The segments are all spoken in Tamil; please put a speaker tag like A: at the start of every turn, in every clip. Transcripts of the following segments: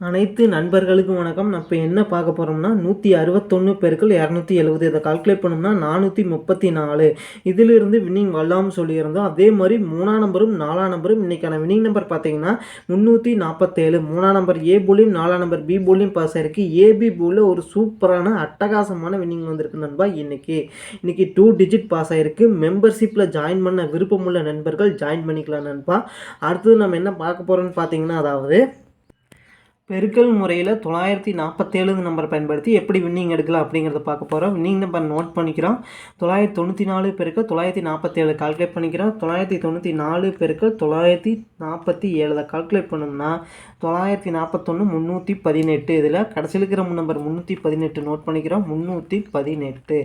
A: அனைத்து நண்பர்களுக்கும் வணக்கம். நம்ம இப்போ என்ன பார்க்க போகிறோம்னா நூற்றி அறுபத்தொன்று பெருக்கள் இரநூத்தி எழுபது. இதை கால்குலேட் பண்ணோம்னா நானூற்றி முப்பத்தி நாலு இதிலிருந்து வின்னிங் வரலாம்னு சொல்லியிருந்தோம். அதே மாதிரி மூணாம் நம்பரும் நாலாம் நம்பரும் இன்றைக்கான வின்னிங் நம்பர் பார்த்தீங்கன்னா முந்நூற்றி நாற்பத்தேழு மூணாம் நம்பர் ஏ போலியும் நாலாம் நம்பர் பி போலியும் பாஸ் ஆயிருக்கு. ஏபி போலில் ஒரு சூப்பரான அட்டகாசமான வின்னிங் வந்திருக்கு நண்பா இன்றைக்கி இன்றைக்கி டூ டிஜிட் பாஸ் ஆகிருக்கு மெம்பர்ஷிப்பில் ஜாயின் பண்ண விருப்பமுள்ள நண்பர்கள் ஜாயின் பண்ணிக்கலாம் நண்பா. அடுத்தது நம்ம என்ன பார்க்க போகிறோம்னு பார்த்தீங்கன்னா அதாவது பெருக்கல் முறையில் தொள்ளாயிரத்தி நாற்பத்தேழு நம்பர் பயன்படுத்தி எப்படி வின்னிங் எடுக்கலாம் அப்படிங்கிறத பார்க்க போகிறோம் வின்னிங் நம்பர் நோட் பண்ணிக்கிறோம். தொள்ளாயிரத்தி தொண்ணூற்றி நாலு பெருக்க தொள்ளாயிரத்தி நாற்பத்தேழு கால்குலேட் பண்ணிக்கிறோம். தொள்ளாயிரத்தி தொண்ணூற்றி நாலு பெருக்க தொள்ளாயிரத்தி நாற்பத்தி ஏழு கால்குலேட் பண்ணோம்னா தொள்ளாயிரத்தி நாற்பத்தொன்று முந்நூற்றி பதினெட்டு. இதில் கடைசியில் இருக்கிற நம்பர் முந்நூற்றி பதினெட்டு நோட் பண்ணிக்கிறோம். முந்நூற்றி பதினெட்டு.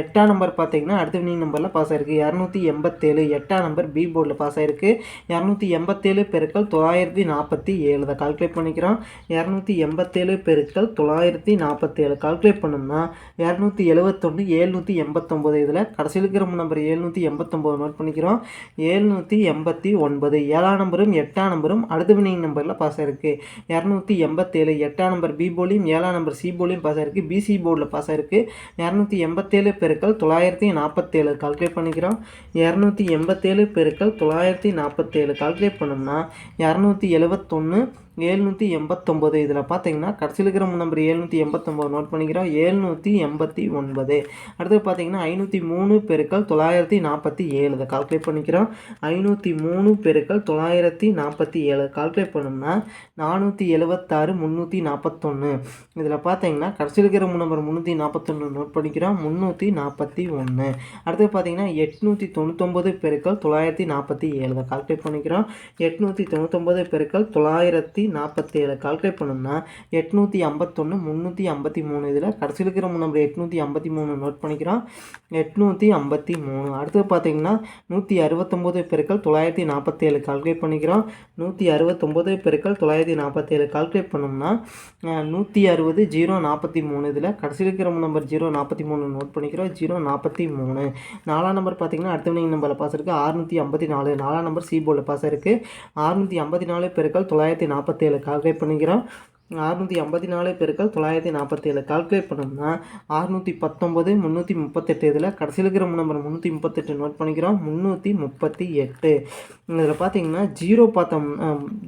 A: எட்டாம் நம்பர் பார்த்தீங்கன்னா அடுத்த வினிங் நம்பரில் பாஸ் ஆயிருக்கு. இரநூத்தி எண்பத்தேழு. எட்டாம் நம்பர் பி போர்டில் பாஸ் ஆயிருக்கு. இரநூத்தி எண்பத்தேழு பெருக்கள் தொள்ளாயிரத்தி நாற்பத்தி ஏழு. இதை கால்குலேட் பண்ணிக்கிறோம். இரநூத்தி எண்பத்தேழு பெருக்கள் தொள்ளாயிரத்தி நாற்பத்தேழு. கால்குலேட் பண்ணோம்னா இரநூத்தி எழுபத்தொன்று ஏழ்நூற்றி எண்பத்தொம்போது. இதில் கடைசியில் இருக்கிற நம்பர் ஏழ்நூற்றி எண்பத்தொம்போது நோட் பண்ணிக்கிறோம். ஏழ்நூற்றி எண்பத்தி ஒன்பது. ஏழாம் நம்பரும் எட்டாம் நம்பரும் அடுத்த வினிங் நம்பரில் பாஸ் ஆயிருக்கு. இருக்குது இரநூத்தி எண்பத்தேழு எட்டாம் நம்பர் பி போலியும் ஏழாம் நம்பர் சி போலியும் பாஸ் ஆயிருக்கு. பிசி போர்டில் பாஸ் ஆயிருக்கு. இரநூத்தி எண்பத்தேழு பெருக்கள் தொள்ளாயிரத்தி நாற்பத்தேழு கால்குலேட் பண்ணிக்கிறோம். இரநூத்தி எண்பத்தேழு பெருக்கள் தொள்ளாயிரத்தி நாற்பத்தேழு கால்குலேட் பண்ணோம்னா இரநூத்தி எழுபத்தொன்று ஏழ்நூற்றி எண்பத்தொம்போது. இதில் பார்த்தீங்கன்னா கடைசியில் இருக்கிற நம்பர் ஏழ்நூற்றி எண்பத்தொம்போது நோட் பண்ணிக்கிறோம். ஏழ்நூற்றி எண்பத்தி ஒன்பது. அடுத்து பார்த்தீங்கன்னா ஐநூற்றி மூணு பெருக்கள் தொள்ளாயிரத்தி நாற்பத்தி ஏழு. இதை கால்குலேட் பண்ணிக்கிறோம். ஐநூற்றி மூணு பெருக்கள் தொள்ளாயிரத்தி நாற்பத்தி ஏழு. கால்குலேட் பண்ணோம்னா நானூற்றி எழுபத்தாறு முந்நூற்றி நாற்பத்தொன்று இதில் பார்த்தீங்கன்னா கடைசியில் இருக்கிற நம்பர் முந்நூற்றி நாற்பத்தொன்று நோட் பண்ணிக்கிறோம். முந்நூற்றி நாற்பத்தி ஒன்று அடுத்து பார்த்தீங்கன்னா எட்நூற்றி தொண்ணூத்தொம்பது பெருக்கள் தொள்ளாயிரத்தி நாற்பத்தி ஏழு. இதை கால்குலேட் பண்ணிக்கிறோம். எட்நூற்றி தொண்ணூத்தொம்பது பெருக்கள் தொள்ளாயிரத்தி நாற்பத்தேழு கால்குலேட் பண்ணோம்னா எட்நூற்றி ஐம்பத்தொன்று முந்நூற்றி ஐம்பத்தி மூணு இதில் கடைசியில் இருக்கிற நம்பர் எட்நூற்றி ஐம்பத்தி மூணு நோட் பண்ணிக்கிறோம். எட்நூற்றி ஐம்பத்தி மூணு. அடுத்தது பார்த்தீங்கன்னா நூற்றி அறுபத்தொம்போது பெருக்கள் தொள்ளாயிரத்தி நாற்பத்தேழு கால்குலேட் பண்ணிக்கிறோம். நூற்றி அறுபத்தொம்போது பெருக்கள் தொள்ளாயிரத்தி நாற்பத்தேழு கால்குலேட் பண்ணோம்னா நூற்றி அறுபது ஜீரோ நாற்பத்தி மூணு இதில் கடைசியில் இருக்கிற நம்பர் ஜீரோ நாற்பத்தி மூணு நோட் பண்ணிக்கிறோம். ஜீரோ நாற்பத்தி மூணு. நாலாம் நம்பர் பார்த்தீங்கன்னா அடுத்த நம்பரில் பாஸ் இருக்குது ஆறுநூற்றி ஐம்பத்தி நாலு. நாலாம் நம்பர் சி போர்டில் பாஸ் இருக்குது ஆறுநூற்றி ஐம்பத்தி நாலு பெருக்கள் தொள்ளாயிரத்தி நாற்பத்தி நாற்பத்தேழு கால்குலேட் பண்ணிக்கிறோம். அறுநூற்றி ஐம்பத்தி நாலு பெருக்கள் தொள்ளாயிரத்தி நாற்பத்தேழு கால்குலேட் பண்ணோம்னா அறுநூற்றி பத்தொம்பது முந்நூற்றி முப்பத்தெட்டு இதில் கடைசியில் இருக்கிற நம்பர் முந்நூற்றி முப்பத்தெட்டு நோட் பண்ணிக்கிறோம். முந்நூற்றி முப்பத்தி எட்டு. இதில் பார்த்தீங்கன்னா ஜீரோ பார்த்தோம்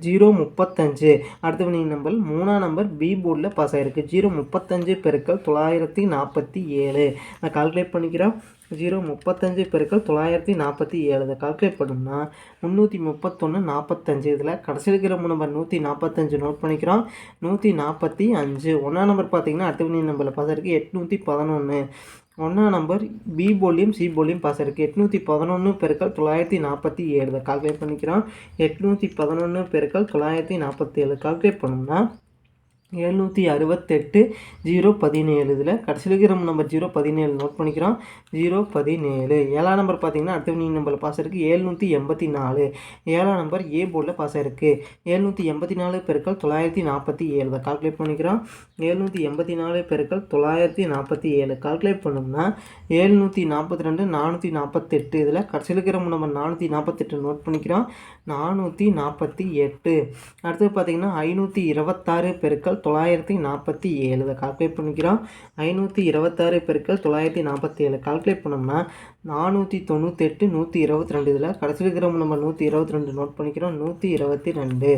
A: ஜீரோ முப்பத்தஞ்சு. அடுத்து நீங்கள் நம்பர் மூணாம் நம்பர் பி போர்டில் பாஸ் ஆகிருக்கு ஜீரோ முப்பத்தஞ்சு பெருக்கள் தொள்ளாயிரத்தி நாற்பத்தி ஏழு. நான் கால்குலேட் பண்ணிக்கிறோம். ஜீரோ முப்பத்தஞ்சு பெருக்கள் தொள்ளாயிரத்தி நாற்பத்தி ஏழு. இதை கால்குலேட் பண்ணோம்னா முந்நூற்றி முப்பத்தொன்று நாற்பத்தஞ்சு. இதில் கடைசி இருக்கிற நம்பர் நூற்றி நாற்பத்தஞ்சு நோட் பண்ணிக்கிறோம். நூற்றி நாற்பத்தி அஞ்சு. ஒன்றாம் நம்பர் பார்த்தீங்கன்னா அடுத்த நம்பரில் பாஸ் இருக்குது எட்நூற்றி பதினொன்று ஒன்றாம் நம்பர் பி போலியும் சி போலியும் பாஸ் இருக்குது எட்நூற்றி பதினொன்று பெருக்கள் தொள்ளாயிரத்தி நாற்பத்தி ஏழு. கால்குலேட் பண்ணிக்கிறோம். எட்நூற்றி பதினொன்று பெருக்கள் தொள்ளாயிரத்தி நாற்பத்தி ஏழு. கால்குலேட் பண்ணோம்னா எழுநூற்றி அறுபத்தெட்டு ஜீரோ பதினேழு. இதில் கடைசியில் இருக்கிற நம்பர் ஜீரோ பதினேழு நோட் பண்ணிக்கிறோம். ஜீரோ பதினேழு. ஏழாம் நம்பர் பார்த்தீங்கன்னா அடுத்த வினிங் நம்பரில் பாஸ் இருக்குது ஏழ்நூற்றி எண்பத்தி நாலு. ஏழாம் நம்பர் ஏ போர்டில் பாஸ் ஆயிருக்கு. ஏழ்நூற்றி எண்பத்தி நாலு பெருக்கள் தொள்ளாயிரத்தி நாற்பத்தி ஏழு. கால்குலேட் பண்ணிக்கிறோம். ஏழ்நூற்றி எண்பத்தி நாலு பெருக்கள் தொள்ளாயிரத்தி நாற்பத்தி ஏழு. கால்குலேட் பண்ணோம்னா ஏழ்நூற்றி நாற்பத்தி ரெண்டு நானூற்றி நாற்பத்தெட்டு. இதில் கடைசியில் இருக்கிற நம்பர் நானூற்றி நாற்பத்தெட்டு நோட் பண்ணிக்கிறோம். நானூற்றி நாற்பத்தி எட்டு. அடுத்து பார்த்தீங்கன்னா ஐநூற்றி இருபத்தாறு பெருக்கள் தொள்ளாயிரத்தி நாற்பத்தி ஏழு இதை கால்குலேட் பண்ணிக்கிறோம். ஐநூற்றி இருபத்தாறு பெருக்கள் தொள்ளாயிரத்தி நாற்பத்தி ஏழு கால்குலேட் பண்ணோம்னா நானூற்றி தொண்ணூத்தெட்டு நூற்றி இருபத்தி ரெண்டு இதில் கடைசியில் இருக்கிற நம்ம நூற்றி இருபத்தி ரெண்டு நோட் பண்ணிக்கிறோம். நூற்றி இருபத்தி ரெண்டு.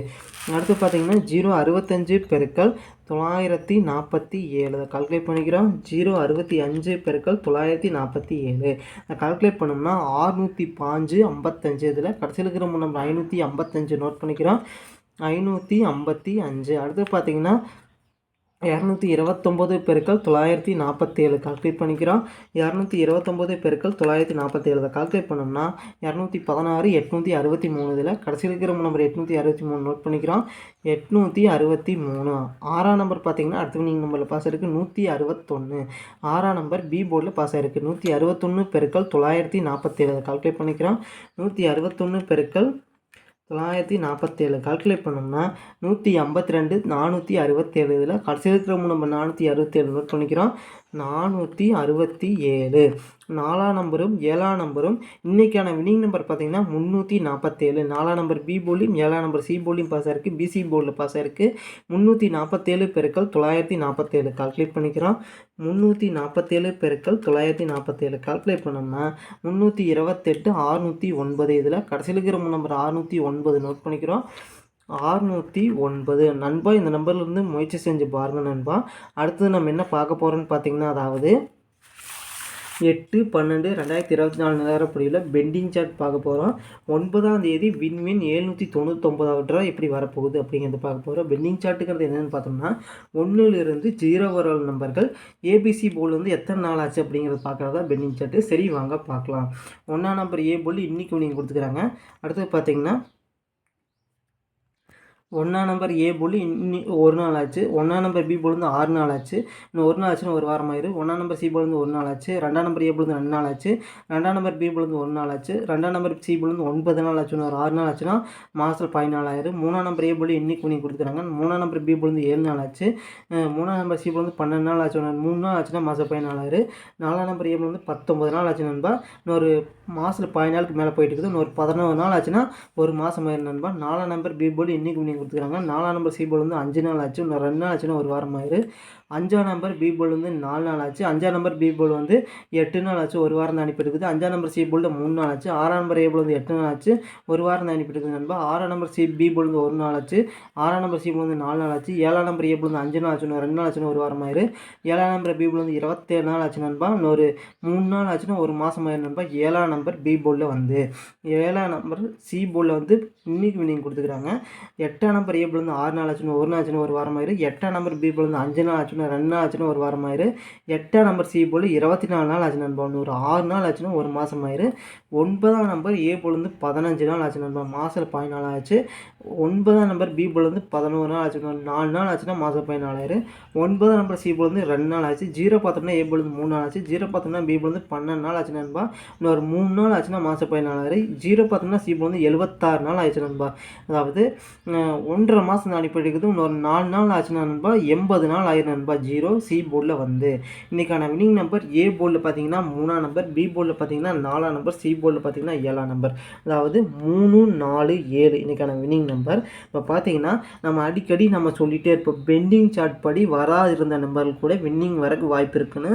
A: அடுத்து பார்த்தீங்கன்னா ஜீரோ அறுபத்தஞ்சு பெருக்கள் தொள்ளாயிரத்தி நாற்பத்தி ஏழு அதை கால்குலேட் பண்ணிக்கிறோம். ஜீரோ அறுபத்தி அஞ்சு பெருக்கள் தொள்ளாயிரத்தி நாற்பத்தி ஏழு. அதை கால்குலேட் பண்ணோம்னா ஆறுநூற்றி பாஞ்சு ஐம்பத்தஞ்சு இதில் கடைசியில் இருக்கிற நம்ம ஐநூற்றி ஐம்பத்தஞ்சு நோட் பண்ணிக்கிறோம். ஐநூற்றி ஐம்பத்தி அஞ்சு. அடுத்து பார்த்தீங்கன்னா இரநூத்தி இருபத்தொம்போது பெருக்கள் தொள்ளாயிரத்தி நாற்பத்தேழு கால்குலேட் பண்ணிக்கிறோம். இரநூத்தி இருபத்தொம்போது பெருக்கள் தொள்ளாயிரத்தி நாற்பத்தேழு கால்குலேட் பண்ணோம்னா இரநூத்தி பதினாறு எட்நூற்றி அறுபத்தி மூணு இதில் கடைசியில் இருக்கிற நம்பர் எட்நூற்றி அறுபத்தி மூணு நோட் பண்ணிக்கிறோம். எட்நூற்றி அறுபத்தி மூணு. ஆறாம் நம்பர் பார்த்தீங்கன்னா அடுத்த வினிங் நம்பரில் பாஸ் இருக்குது நூற்றி அறுபத்தொன்று ஆறாம் நம்பர் பி போர்டில் பாஸ் ஆகிருக்கு நூற்றி அறுபத்தொன்று பெருக்கள் தொள்ளாயிரத்தி நாற்பத்தேழு கால்குலேட் பண்ணிக்கிறோம். நூற்றி அறுபத்தொன்று பெருக்கள் தொள்ளாயிரத்தி நாற்பத்தேழு கால்குலேட் பண்ணோம்னா நூற்றி ஐம்பத்தி ரெண்டு நானூற்றி அறுபத்தேழு. இதில் கடைசி இருக்கிற நம்ம நானூற்றி அறுபத்தேழு நோட் பண்ணிக்கிறோம். நானூற்றி அறுபத்தி ஏழு. நாலாம் நம்பரும் ஏழாம் நம்பரும். இன்றைக்கான வினிங் நம்பர் பார்த்தீங்கன்னா முந்நூற்றி நாற்பத்தேழு. நாலாம் நம்பர் பி போலியும் ஏழாம் நம்பர் சி போலியும் பாஸ் ஆயிருக்கு. பிசி போர்டில் பாஸ் ஆயிருக்கு. முந்நூற்றி நாற்பத்தேழு பெருக்கள் தொள்ளாயிரத்தி நாற்பத்தேழு. கால்குலேட் பண்ணிக்கிறோம். முந்நூற்றி நாற்பத்தேழு பெருக்கள் தொள்ளாயிரத்தி நாற்பத்தேழு. கால்குலேட் பண்ணோம்னா முந்நூற்றி இருபத்தெட்டு ஆறுநூற்றி ஒன்பது. இதில் கடைசியில் இருக்கிற நம்பர் ஆறுநூற்றி ஒன்பது நோட் பண்ணிக்கிறோம். ஆறுநூற்றி ஒன்பது. நண்பா இந்த நம்பர்லேருந்து முயற்சி செஞ்சு பாருங்கள் நண்பா. அடுத்தது நம்ம என்ன பார்க்க போகிறோம்னு பார்த்தீங்கன்னா அதாவது எட்டு பன்னெண்டு ரெண்டாயிரத்தி இருபத்தி நாலு நேரப்படியில் பெண்டிங் சார்ட் பார்க்க போகிறோம் ஒன்பதாம் தேதி விண்வின் எழுநூற்றி தொண்ணூத்தொம்பதாவது ரூபா எப்படி வரப்போகுது அப்படிங்கிறது பார்க்க போகிறோம் பெண்டிங் சார்ட்டுங்கிறது என்னென்னு பார்த்தோம்னா ஒன்றுலேருந்து ஜீரோ வர நம்பர்கள் ஏபிசி போல் வந்து எத்தனை நாள் ஆச்சு அப்படிங்கிறத பார்க்குறதா பெண்டிங் சார்ட்டு. சரி வாங்க பார்க்கலாம். ஒன்றாம் நம்பர் ஏ போல் இன்றைக்கி நீங்கள் கொடுத்துக்கிறாங்க. அடுத்தது பார்த்திங்கன்னா ஒன்றா நம்பர் ஏ போல் இன்னி ஒரு நாள் ஆச்சு. ஒன்றா நம்பர் பி போலேருந்து ஆறு நாள் ஆச்சு. இன்னும் ஒரு நாள் ஆச்சுன்னு ஒரு வாரம் ஆயிரும். ஒன்றா நம்பர் சி போலேருந்து ஒரு நாள் ஆச்சு. ரெண்டாம் நம்பர் ஏ போலேருந்து ரெண்டு நாள் ஆச்சு. ரெண்டாம் நம்பர் பி போலேருந்து ஒரு நாள் ஆச்சு. ரெண்டாம் நம்பர் சி போலேருந்து ஒன்பது நாள் ஆச்சு ஒரு ஆறு நாள் ஆச்சுன்னா மாதத்தில் பதினாலு ஆயிரும். மூணாம் நம்பர் ஏ போல் இன்னைக்கு பண்ணி கொடுத்துருக்காங்க மூணாம் நம்பர் பி போலேருந்து வந்து ஏழு நாள் ஆச்சு. மூணாம் நம்பர் சி போலேருந்து வந்து பன்னெண்டு நாள் ஆச்சு. மூணு நாள் ஆச்சுன்னா மாதம் பதினாலாயிரம் நாலாம் நம்பர் ஏ போலேருந்து வந்து பத்தொம்பது நாள் ஆச்சு நண்பா. இன்னொரு மாதத்தில் பதினாலுக்கு மேலே போயிட்டு இருக்குது. இன்னொரு பதினோரு நாள் ஆச்சுன்னா ஒரு மாதம் ஆயிரம் நண்பா. நாலாம் நம்பர் பி போல் இன்னைக்கு பண்ணி கொடுத்துருக்காங்க. நாலாம் நம்பர் சி வந்து அஞ்சு நாள் ஆச்சு. இன்னும் ரெண்டு நாள் ஆச்சுன்னா ஒரு வாரம் ஆயிரு அஞ்சாம் நம்பர் பி போல் வந்து நாலு நாள் ஆச்சு அஞ்சாம் நம்பர் பி போல் வந்து எட்டு நாள் ஆச்சு ஒரு வாரம் தான் அனுப்பியிருக்குது அஞ்சாம் நம்பர் சி போல் மூணு நாள் ஆச்சு ஆறாம் நம்பர் ஏ போல் வந்து எட்டு நாள் ஆச்சு ஒரு வாரம் தான் அனுப்பியிருக்குது நண்பா ஆறாம் நம்பர் சி பி போல் வந்து ஒரு நாள் ஆச்சு ஆறாம் நம்பர் சி போல் வந்து நாலு நாள் ஆச்சு ஏழாம் நம்பர் ஏ போல் வந்து அஞ்சு நாள் ஆச்சுன்னு ரெண்டு நாள் ஆச்சுன்னு ஒரு வாரம் ஆயிரு ஏழாம் நம்பர் பி போல் வந்து இருபத்தேழு நாள் ஆச்சு நண்பா இன்னொரு மூணு நாள் ஆச்சுன்னா ஒரு மாதம் ஆயிரு நண்பா ஏழாம் நம்பர் பி போலில் வந்து ஏழாம் நம்பர் சி போலில் வந்து இன்னைக்கு வினிங் கொடுத்துக்கிறாங்க எட்டாம் நம்பர் ஏ போல் வந்து ஆறு நாள் ஆச்சுன்னு ஒரு நாள் ஆச்சுன்னு ஒரு வாரம் ஆயிரு எட்டாம் நம்பர் பி போல் வந்து அஞ்சு நாள் ஆச்சுன்னு ரெண்டு நாள் ஆச்சுன்னா ஒரு வாரம் ஆயிரு. எட்டாம் நம்பர் சி போல் இருபத்தி நாலு நாள் ஆச்சு நண்பா. ஒரு ஆறு நாள் ஆச்சுன்னா ஒரு மாதம் ஆயிரு. ஒன்பதாம் நம்பர் ஏ போலேருந்து பதினஞ்சு நாள் ஆச்சு நண்பா. மாதம் பதினாலு ஆச்சு. ஒன்பதாம் நம்பர் பி போலேருந்து பதினோரு நாள் ஆச்சு நாலு நாள் ஆச்சுன்னா மாதம் பதினாலாயிரு ஒன்பதாம் நம்பர் சி போலேருந்து ரெண்டு நாள் ஆச்சு. ஜீரோ பார்த்தோம்னா ஏ போலேருந்து மூணு நாள் ஆச்சு. ஜீரோ பார்த்தோம்னா பி போலேருந்து வந்து பன்னெண்டு நாள் ஆச்சு நண்பா. இன்னொரு மூணு நாள் ஆச்சுன்னா மாதம் பதினாலாயிரம் ஜீரோ பார்த்தோம்னா சி வந்து எழுபத்தாறு நாள் ஆயிடுச்சு நண்பா. அதாவது ஒன்றரை மாதம் அனுப்பிடுக்குது இன்னொரு நாலு நாள் ஆச்சுன்னா நண்பா எண்பது நாள் ஆயிரம் நண்பா. ஜீரோ சி போர்டில் வந்து. இன்றைக்கான வினிங் நம்பர் ஏ போர்டில் பார்த்தீங்கன்னா மூணாம் நம்பர் பி போர்டில் பார்த்தீங்கன்னா நாலாம் நம்பர் சி போர்டில் பார்த்தீங்கன்னா ஏழாம் நம்பர் அதாவது மூணு நாலு ஏழு இன்றைக்கான வினிங் நம்பர் இப்போ பார்த்தீங்கன்னா நம்ம அடிக்கடி நம்ம சொல்லிகிட்டே இருப்போம் பெண்டிங் சார்ட் படி வராது இருந்த நம்பர்கள் கூட வின்னிங் வரக்கு வாய்ப்பு இருக்குன்னு.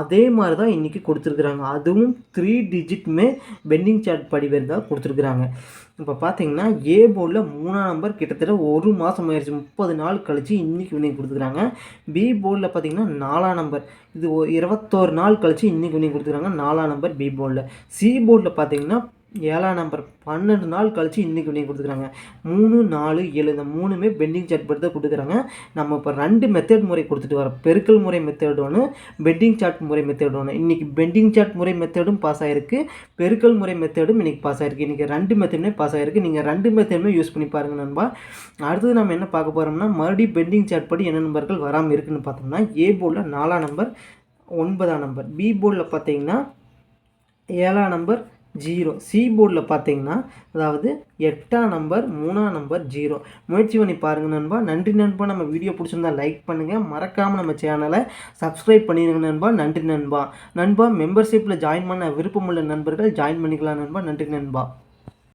A: அதே மாதிரி தான் இன்றைக்கி கொடுத்துருக்குறாங்க. அதுவும் த்ரீ டிஜிட்டுமே பெண்டிங் சார்ட் படி தான் கொடுத்துருக்குறாங்க. இப்போ பார்த்தீங்கன்னா ஏ போர்டில் மூணாம் நம்பர் கிட்டத்தட்ட ஒரு மாதம் ஆயிடுச்சு முப்பது நாள் கழித்து இன்றைக்கி வினிங் கொடுத்துக்கிறாங்க. பி போர்டில் பார்த்தீங்கன்னா நாலாம் நம்பர் இது இருபத்தோரு நாள் கழித்து இன்றைக்கி வினிங் கொடுத்துருக்காங்க நாலாம் நம்பர் பி போர்டில் சி போர்டில் பார்த்தீங்கன்னா ஏழாம் நம்பர் பன்னெண்டு நாள் கழித்து இன்றைக்கி வினிங் கொடுத்துக்கிறாங்க. மூணு நாலு ஏழு இந்த மூணுமே பெண்டிங் சார்ட் படி தான் கொடுக்குறாங்க. நம்ம இப்போ ரெண்டு மெத்தட் முறை கொடுத்துட்டு வரோம். பெருக்கல் முறை மெத்தட் ஒன்று பெண்டிங் சார்ட் முறை மெத்தட் ஒன்று இன்றைக்கி பெண்டிங் சார்ட் முறை மெத்தடும் பாஸ் ஆகிருக்கு பெருக்கல் முறை மெத்தடும் இன்றைக்கி பாஸ் ஆகிருக்கு இன்றைக்கி ரெண்டு மெத்தடுமே பாஸ் ஆகிருக்கு நீங்கள் ரெண்டு மெத்தடுமே யூஸ் பண்ணி பாருங்கள் நண்பா. அடுத்தது நம்ம என்ன பார்க்க போகிறோம்னா மறுபடியும் பெண்டிங் சார்ட் படி என்ன நம்பர்கள் வராமல் இருக்குன்னு பார்த்தோம்னா ஏ போர்டில் நாலாம் நம்பர் ஒன்பதாம் நம்பர் பி போர்டில் பார்த்தீங்கன்னா ஏழாம் நம்பர் ஜீரோ. சி போர்டில் பார்த்தீங்கன்னா அதாவது எட்டாம் நம்பர் மூணாம் நம்பர் ஜீரோ. முயற்சி பண்ணி பாருங்கள் நண்பா. நன்றி நண்பா. நம்ம வீடியோ பிடிச்சிருந்தா லைக் பண்ணுங்கள் மறக்காமல் நம்ம சேனலை சப்ஸ்கிரைப் பண்ணிடுங்க நண்பா. நன்றி நண்பா. நண்பா மெம்பர்ஷிப்பில் ஜாயின் பண்ண விருப்பமுள்ள நண்பர்கள் ஜாயின் பண்ணிக்கலாம் நண்பா. நன்றி நண்பா.